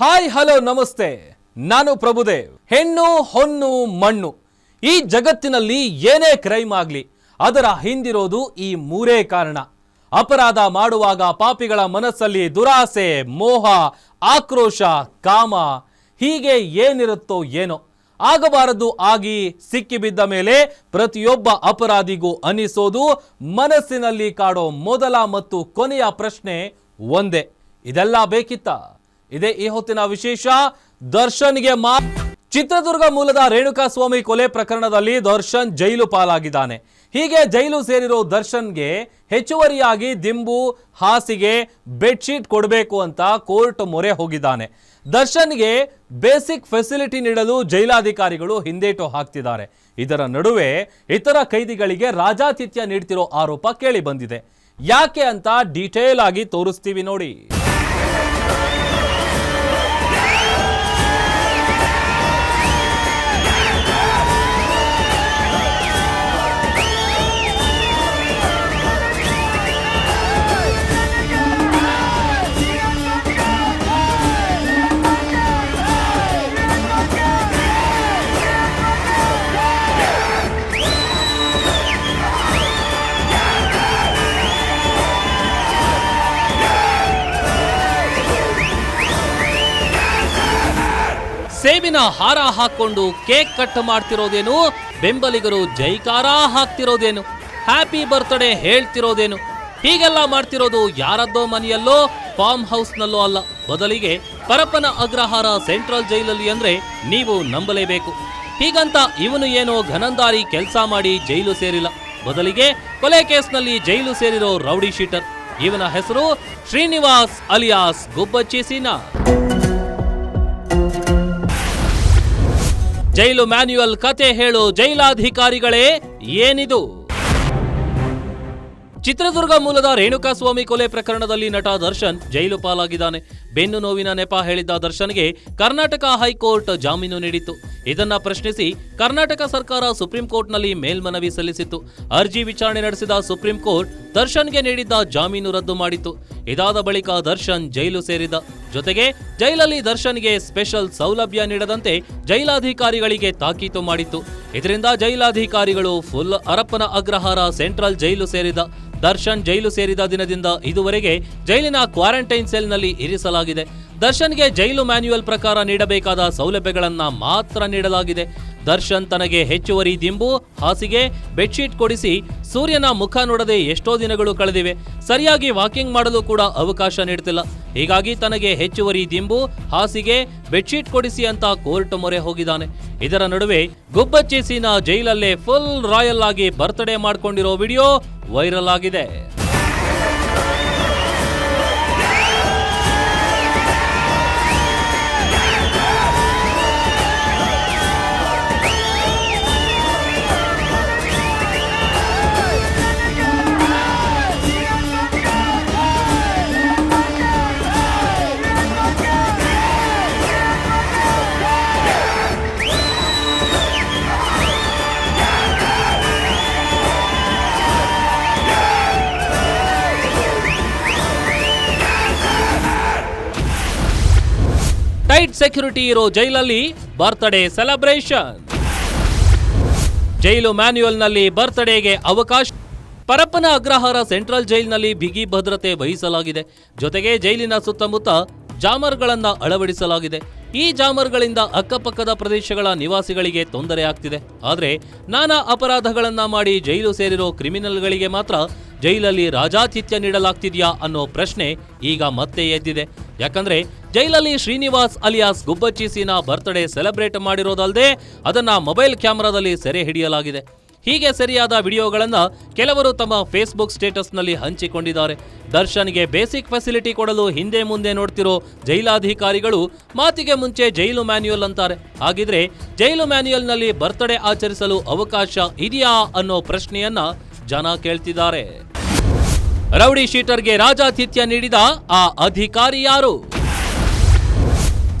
Hi, hello, ನಮಸ್ತೆ. ನಾನು ಪ್ರಭುದೇವ್. ಹೆಣ್ಣು, ಹೊನ್ನು, ಮಣ್ಣು. ಈ ಜಗತ್ತಿನಲ್ಲಿ ಏನೇ ಕ್ರೈಮ್ ಆಗಲಿ, ಅದರ ಹಿಂದಿರೋದು ಈ ಮೂರೇ ಕಾರಣ. ಅಪರಾಧ ಮಾಡುವಾಗ ಪಾಪಿಗಳ ಮನಸ್ಸಲ್ಲಿ ದುರಾಸೆ, ಮೋಹ, ಆಕ್ರೋಶ, ಕಾಮ, ಹೀಗೆ ಏನಿರುತ್ತೋ ಏನೋ. ಆಗಬಾರದು ಆಗಿ ಸಿಕ್ಕಿಬಿದ್ದ ಮೇಲೆ ಪ್ರತಿಯೊಬ್ಬ ಅಪರಾಧಿಗೂ ಅನಿಸೋದು, ಮನಸ್ಸಿನಲ್ಲಿ ಕಾಡೋ ಮೊದಲ ಮತ್ತು ಕೊನೆಯ ಪ್ರಶ್ನೆ ಒಂದೇ. ಇದೆಲ್ಲ ಬೇಕಿತ್ತ? ಇದೇ ಈ ಹೊತ್ತಿನ ವಿಶೇಷ. ದರ್ಶನ್ಗೆ ಮಾ ಚಿತ್ರದುರ್ಗ ಮೂಲದ ರೇಣುಕಾ ಸ್ವಾಮಿ ಕೊಲೆ ಪ್ರಕರಣದಲ್ಲಿ ದರ್ಶನ್ ಜೈಲು ಪಾಲಾಗಿದ್ದಾನೆ. ಹೀಗೆ ಜೈಲು ಸೇರಿರೋ ದರ್ಶನ್ಗೆ ಹೆಚ್ಚುವರಿಯಾಗಿ ದಿಂಬು, ಹಾಸಿಗೆ, ಬೆಡ್ಶೀಟ್ ಕೊಡಬೇಕು ಅಂತ ಕೋರ್ಟ್ ಮೊರೆ ಹೋಗಿದ್ದಾನೆ. ದರ್ಶನ್ಗೆ ಬೇಸಿಕ್ ಫೆಸಿಲಿಟಿ ನೀಡಲು ಜೈಲಾಧಿಕಾರಿಗಳು ಹಿಂದೇಟು ಹಾಕ್ತಿದ್ದಾರೆ. ಇದರ ನಡುವೆ ಇತರ ಕೈದಿಗಳಿಗೆ ರಾಜಾತಿಥ್ಯ ನೀಡ್ತಿರೋ ಆರೋಪ ಕೇಳಿ ಬಂದಿದೆ. ಯಾಕೆ ಅಂತ ಡೀಟೇಲ್ ಆಗಿ ತೋರಿಸ್ತೀವಿ ನೋಡಿ. ಸೇಬಿನ ಹಾರ ಹಾಕೊಂಡು ಕೇಕ್ ಕಟ್ ಮಾಡ್ತಿರೋದೇನು? ಬೆಂಬಲಿಗರು ಜೈಕಾರ ಹಾಕ್ತಿರೋದೇನು? Happy birthday ಹೇಳ್ತಿರೋದೇನು? ಹೀಗೆಲ್ಲ ಮಾಡ್ತಿರೋದು ಯಾರದ್ದೋ ಮನೆಯಲ್ಲೋ, ಫಾರ್ಮ್ ಹೌಸ್ನಲ್ಲೋ ಅಲ್ಲ. ಬದಲಿಗೆ ಪರಪ್ಪನ ಅಗ್ರಹಾರ ಸೆಂಟ್ರಲ್ ಜೈಲಲ್ಲಿ ಅಂದ್ರೆ ನೀವು ನಂಬಲೇಬೇಕು. ಹೀಗಂತ ಇವನು ಏನೋ ಘನಂದಾರಿ ಕೆಲಸ ಮಾಡಿ ಜೈಲು ಸೇರಿಲ್ಲ. ಬದಲಿಗೆ ಕೊಲೆ ಕೇಸ್ನಲ್ಲಿ ಜೈಲು ಸೇರಿರೋ ರೌಡಿ ಶೀಟರ್. ಇವನ ಹೆಸರು Srinivas alias Gubbachi jail manual ಕತೆ ಹೇಳು ಜೈಲಾಧಿಕಾರಿಗಳೇ, ಏನಿದು? ಚಿತ್ರದುರ್ಗ ಮೂಲದ ರೇಣುಕಾಸ್ವಾಮಿ ಕೊಲೆ ಪ್ರಕರಣದಲ್ಲಿ ನಟ ದರ್ಶನ್ ಜೈಲು ಪಾಲಾಗಿದ್ದಾನೆ. ಬೆನ್ನು ನೋವಿನ ನೆಪ ಹೇಳಿದ್ದ ದರ್ಶನ್ಗೆ ಕರ್ನಾಟಕ ಹೈಕೋರ್ಟ್ ಜಾಮೀನು ನೀಡಿತ್ತು. ಇದನ್ನ ಪ್ರಶ್ನಿಸಿ ಕರ್ನಾಟಕ ಸರ್ಕಾರ ಸುಪ್ರೀಂ ಕೋರ್ಟ್ನಲ್ಲಿ ಮೇಲ್ಮನವಿ ಸಲ್ಲಿಸಿತ್ತು. ಅರ್ಜಿ ವಿಚಾರಣೆ ನಡೆಸಿದ ಸುಪ್ರೀಂ ಕೋರ್ಟ್ ದರ್ಶನ್ಗೆ ನೀಡಿದ್ದ ಜಾಮೀನು ರದ್ದು ಮಾಡಿತ್ತು. ಇದಾದ ಬಳಿಕ ದರ್ಶನ್ ಜೈಲು ಸೇರಿದ. ಜೊತೆಗೆ ಜೈಲಲ್ಲಿ ದರ್ಶನ್ಗೆ ಸ್ಪೆಷಲ್ ಸೌಲಭ್ಯ ನೀಡದಂತೆ ಜೈಲಾಧಿಕಾರಿಗಳಿಗೆ ತಾಕೀತು ಮಾಡಿತ್ತು. ಇದರಿಂದ ಜೈಲಾಧಿಕಾರಿಗಳು full Parappana Agrahara central jail ಸೇರಿದ, ದರ್ಶನ್ ಜೈಲು ಸೇರಿದ ದಿನದಿಂದ ಇದುವರೆಗೆ ಜೈಲಿನ ಕ್ವಾರಂಟೈನ್ ಸೆಲ್ನಲ್ಲಿ ಇರಿಸಲಾಗಿದೆ. ದರ್ಶನ್ಗೆ ಜೈಲು ಮ್ಯಾನ್ಯುಯಲ್ ಪ್ರಕಾರ ನೀಡಬೇಕಾದ ಸೌಲಭ್ಯಗಳನ್ನು ಮಾತ್ರ ನೀಡಲಾಗಿದೆ. ದರ್ಶನ್ ತನಗೆ ಹೆಚ್ಚುವರಿ ದಿಂಬು, ಹಾಸಿಗೆ, ಬೆಡ್ಶೀಟ್ ಕೊಡಿಸಿ ಸೂರ್ಯನ ಮುಖ ನೋಡದೆ ಎಷ್ಟೋ ದಿನಗಳು ಕಳೆದಿವೆ. ಸರಿಯಾಗಿ ವಾಕಿಂಗ್ ಮಾಡಲು ಕೂಡ ಅವಕಾಶ ನೀಡ್ತಿಲ್ಲ ಹೀಗಾಗಿ ತನಗೆ ಹೆಚ್ಚುವರಿ ದಿಂಬು, ಹಾಸಿಗೆ, ಬೆಡ್ಶೀಟ್ ಕೊಡಿಸಿ ಅಂತ ಕೋರ್ಟ್ ಮೊರೆ ಹೋಗಿದ್ದಾನೆ. ಇದರ ನಡುವೆ ಗುಬ್ಬಚ್ಚಿ ಸೀನಾ ಜೈಲಲ್ಲೇ ಫುಲ್ ರಾಯಲ್ ಆಗಿ ಬರ್ತ್ಡೇ ಮಾಡ್ಕೊಂಡಿರೋ ವಿಡಿಯೋ ವೈರಲ್ ಆಗಿದೆ. ಟೈಟ್ ಸೆಕ್ಯೂರಿಟಿ ಇರೋ ಜೈಲಲ್ಲಿ ಬರ್ತ್ಡೇ ಸೆಲೆಬ್ರೇಷನ್. ಜೈಲು ಮ್ಯಾನ್ಯುಯಲ್ನಲ್ಲಿ ಬರ್ತ್ಡೇಗೆ ಅವಕಾಶ. ಪರಪ್ಪನ ಅಗ್ರಹಾರ ಸೆಂಟ್ರಲ್ ಜೈಲಿನಲ್ಲಿ ಬಿಗಿ ಭದ್ರತೆ ವಹಿಸಲಾಗಿದೆ. ಜೊತೆಗೆ ಜೈಲಿನ ಸುತ್ತಮುತ್ತ ಜಾಮರ್ಗಳನ್ನ ಅಳವಡಿಸಲಾಗಿದೆ. ಈ ಜಾಮರ್ಗಳಿಂದ ಅಕ್ಕಪಕ್ಕದ ಪ್ರದೇಶಗಳ ನಿವಾಸಿಗಳಿಗೆ ತೊಂದರೆ ಆಗ್ತಿದೆ. ಆದರೆ ನಾನಾ ಅಪರಾಧಗಳನ್ನ ಮಾಡಿ ಜೈಲು ಸೇರಿರೋ ಕ್ರಿಮಿನಲ್ಗಳಿಗೆ ಮಾತ್ರ ಜೈಲಲ್ಲಿ ರಾಜಾತಿಥ್ಯ ನೀಡಲಾಗ್ತಿದೆಯಾ ಅನ್ನೋ ಪ್ರಶ್ನೆ ಈಗ ಮತ್ತೆ ಎದ್ದಿದೆ. ಯಾಕಂದ್ರೆ ಜೈಲಲ್ಲಿ Srinivas alias Gubbachi Seena birthday celebrate ಮಾಡಿರೋದಲ್ಲದೆ ಅದನ್ನ ಮೊಬೈಲ್ ಕ್ಯಾಮೆರಾದಲ್ಲಿ ಸೆರೆ ಹಿಡಿಯಲಾಗಿದೆ. ಹೀಗೆ ಸರಿಯಾದ ವಿಡಿಯೋಗಳನ್ನು ಕೆಲವರು ತಮ್ಮ ಫೇಸ್ಬುಕ್ ಸ್ಟೇಟಸ್ನಲ್ಲಿ ಹಂಚಿಕೊಂಡಿದ್ದಾರೆ. ದರ್ಶನ್ಗೆ ಬೇಸಿಕ್ ಫೆಸಿಲಿಟಿ ಕೊಡಲು ಹಿಂದೆ ಮುಂದೆ ನೋಡ್ತಿರೋ ಜೈಲಾಧಿಕಾರಿಗಳು ಮಾತಿಗೆ ಮುಂಚೆ ಜೈಲು ಮ್ಯಾನ್ಯುಯಲ್ ಅಂತಾರೆ. ಹಾಗಿದ್ರೆ ಜೈಲು ಮ್ಯಾನ್ಯುಯಲ್ನಲ್ಲಿ ಬರ್ತ್ಡೇ ಆಚರಿಸಲು ಅವಕಾಶ ಇದೆಯಾ ಅನ್ನೋ ಪ್ರಶ್ನೆಯನ್ನ ಜನ ಕೇಳ್ತಿದ್ದಾರೆ. ರೌಡಿ ಶೀಟರ್ಗೆ ರಾಜಾತಿಥ್ಯ ನೀಡಿದ ಆ ಅಧಿಕಾರಿ ಯಾರು?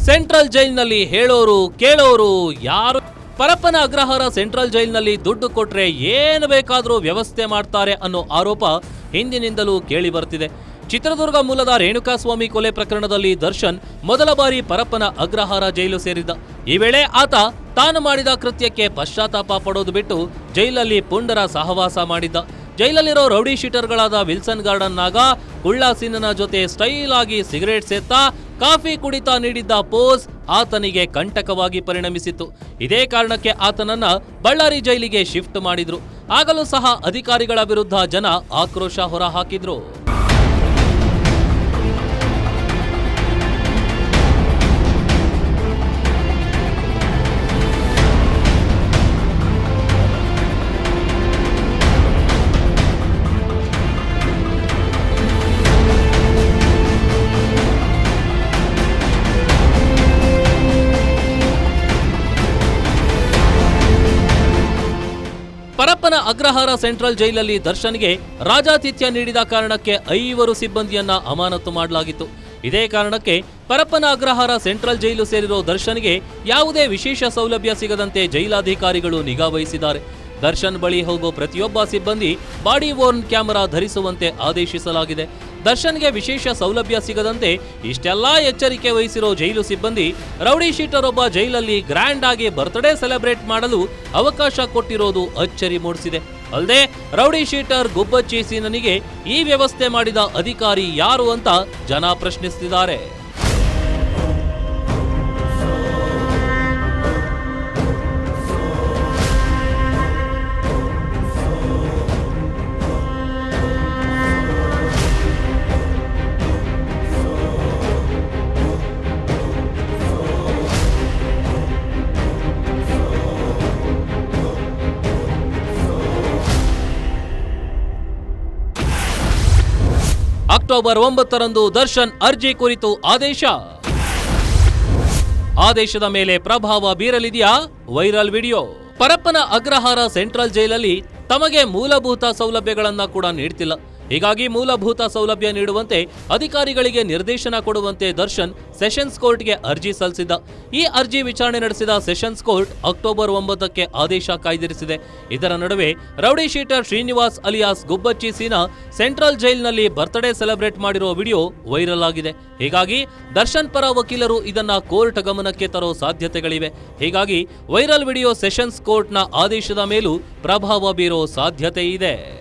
ಸೆಂಟ್ರಲ್ ಜೈಲ್ನಲ್ಲಿ ಹೇಳೋರು, ಕೇಳೋರು ಯಾರು? ಪರಪ್ಪನ ಅಗ್ರಹಾರ ಸೆಂಟ್ರಲ್ ಜೈಲ್ನಲ್ಲಿ ದುಡ್ಡು ಕೊಟ್ರೆ ಏನು ಬೇಕಾದರೂ ವ್ಯವಸ್ಥೆ ಮಾಡ್ತಾರೆ ಅನ್ನೋ ಆರೋಪ ಹಿಂದಿನಿಂದಲೂ ಕೇಳಿ ಬರ್ತಿದೆ ಚಿತ್ರದುರ್ಗ ಮೂಲದ ರೇಣುಕಾಸ್ವಾಮಿ ಕೊಲೆ ಪ್ರಕರಣದಲ್ಲಿ ದರ್ಶನ್ ಮೊದಲ ಬಾರಿ ಪರಪ್ಪನ ಅಗ್ರಹಾರ ಜೈಲು ಸೇರಿದ್ದ. ಈ ವೇಳೆ ಆತ ತಾನು ಮಾಡಿದ ಕೃತ್ಯಕ್ಕೆ ಪಶ್ಚಾತ್ತಾಪ ಪಡೋದು ಬಿಟ್ಟು ಜೈಲಲ್ಲಿ ಪುಂಡರ ಸಹವಾಸ ಮಾಡಿದ್ದ. ಜೈಲಲ್ಲಿರೋ ರೌಡಿ ಶೀಟರ್ಗಳಾದ ವಿಲ್ಸನ್ ಗಾರ್ಡನ್ ನಾಗ ಜೊತೆ ಸ್ಟೈಲ್ ಆಗಿ ಸಿಗರೇಟ್ ಸೇತ್ತಾ ಕಾಫಿ ಕುಡಿತಾ ನೀಡಿದ್ದ ಪೋಸ್ ಆತನಿಗೆ ಕಂಟಕವಾಗಿ ಪರಿಣಮಿಸಿತ್ತು. ಇದೇ ಕಾರಣಕ್ಕೆ ಆತನನ್ನ ಬಳ್ಳಾರಿ ಜೈಲಿಗೆ ಶಿಫ್ಟ್ ಮಾಡಿದ್ರು. ಆಗಲೂ ಸಹ ಅಧಿಕಾರಿಗಳ ವಿರುದ್ಧ ಜನ ಆಕ್ರೋಶ ಹೊರಹಾಕಿದ್ರು. ಅಗ್ರಹಾರ ಸೆಂಟ್ರಲ್ ಜೈಲಲ್ಲಿ ದರ್ಶನ್ಗೆ ರಾಜಾತಿಥ್ಯ ನೀಡಿದ ಕಾರಣಕ್ಕೆ ಐವರು ಸಿಬ್ಬಂದಿಯನ್ನ ಅಮಾನತು ಮಾಡಲಾಗಿತ್ತು. ಇದೇ ಕಾರಣಕ್ಕೆ ಪರಪ್ಪನ ಅಗ್ರಹಾರ ಸೆಂಟ್ರಲ್ ಜೈಲು ಸೇರಿರೋ ದರ್ಶನ್ಗೆ ಯಾವುದೇ ವಿಶೇಷ ಸೌಲಭ್ಯ ಸಿಗದಂತೆ ಜೈಲಾಧಿಕಾರಿಗಳು ನಿಗಾ ವಹಿಸಿದ್ದಾರೆ. ದರ್ಶನ್ ಬಳಿ ಹೋಗೋ ಪ್ರತಿಯೊಬ್ಬ ಸಿಬ್ಬಂದಿ ಬಾಡಿ ವೋರ್ನ್ ಕ್ಯಾಮೆರಾ ಧರಿಸುವಂತೆ ಆದೇಶಿಸಲಾಗಿದೆ. ದರ್ಶನ್ಗೆ ವಿಶೇಷ ಸೌಲಭ್ಯ ಸಿಗದಂತೆ ಇಷ್ಟೆಲ್ಲಾ ಎಚ್ಚರಿಕೆ ವಹಿಸಿರೋ ಜೈಲು ಸಿಬ್ಬಂದಿ, ರೌಡಿ ಶೀಟರ್ ಒಬ್ಬ ಜೈಲಲ್ಲಿ ಗ್ರ್ಯಾಂಡ್ ಆಗಿ ಬರ್ತ್ಡೇ ಸೆಲೆಬ್ರೇಟ್ ಮಾಡಲು ಅವಕಾಶ ಕೊಟ್ಟಿರೋದು ಅಚ್ಚರಿ ಮೂಡಿಸಿದೆ. ಅಲ್ಲದೆ ರೌಡಿ ಶೀಟರ್ ಗುಬ್ಬಚ್ಚಿ ಸೀನನಿಗೆ ಈ ವ್ಯವಸ್ಥೆ ಮಾಡಿದ ಅಧಿಕಾರಿ ಯಾರು ಅಂತ ಜನ ಪ್ರಶ್ನಿಸುತ್ತಿದ್ದಾರೆ ಅಕ್ಟೋಬರ್ ಒಂಬತ್ತರಂದು ದರ್ಶನ್ ಅರ್ಜಿ ಕುರಿತು ಆದೇಶ. ಆದೇಶದ ಮೇಲೆ ಪ್ರಭಾವ ಬೀರಲಿದೆಯಾ? Viral video. Parappana Agrahara central ಜೈಲಲ್ಲಿ ತಮಗೆ ಮೂಲಭೂತ ಸೌಲಭ್ಯಗಳನ್ನ ಕೂಡ ನೀಡ್ತಿಲ್ಲ. ಹೀಗಾಗಿ ಮೂಲಭೂತ ಸೌಲಭ್ಯ ನೀಡುವಂತೆ ಅಧಿಕಾರಿಗಳಿಗೆ ನಿರ್ದೇಶನ ಕೊಡುವಂತೆ ದರ್ಶನ್ ಸೆಷನ್ಸ್ ಕೋರ್ಟ್ಗೆ ಅರ್ಜಿ ಸಲ್ಲಿಸಿದ್ದ. ಈ ಅರ್ಜಿ ವಿಚಾರಣೆ ನಡೆಸಿದ ಸೆಷನ್ಸ್ ಕೋರ್ಟ್ ಅಕ್ಟೋಬರ್ ಒಂಬತ್ತಕ್ಕೆ ಆದೇಶ ಕಾಯ್ದಿರಿಸಿದೆ. ಇದರ ನಡುವೆ rowdy sheeter Srinivas alias, Gubbachi Seena central ಜೈಲ್ನಲ್ಲಿ birthday celebrate ಮಾಡಿರೋ ವಿಡಿಯೋ ವೈರಲ್ ಆಗಿದೆ. ಹೀಗಾಗಿ ದರ್ಶನ್ ಪರ ವಕೀಲರು ಇದನ್ನ ಕೋರ್ಟ್ ಗಮನಕ್ಕೆ ತರೋ ಸಾಧ್ಯತೆಗಳಿವೆ. ಹೀಗಾಗಿ ವೈರಲ್ ವಿಡಿಯೋ ಸೆಷನ್ಸ್ ಕೋರ್ಟ್ನ ಆದೇಶದ ಮೇಲೂ ಪ್ರಭಾವ ಬೀರೋ ಸಾಧ್ಯತೆ ಇದೆ.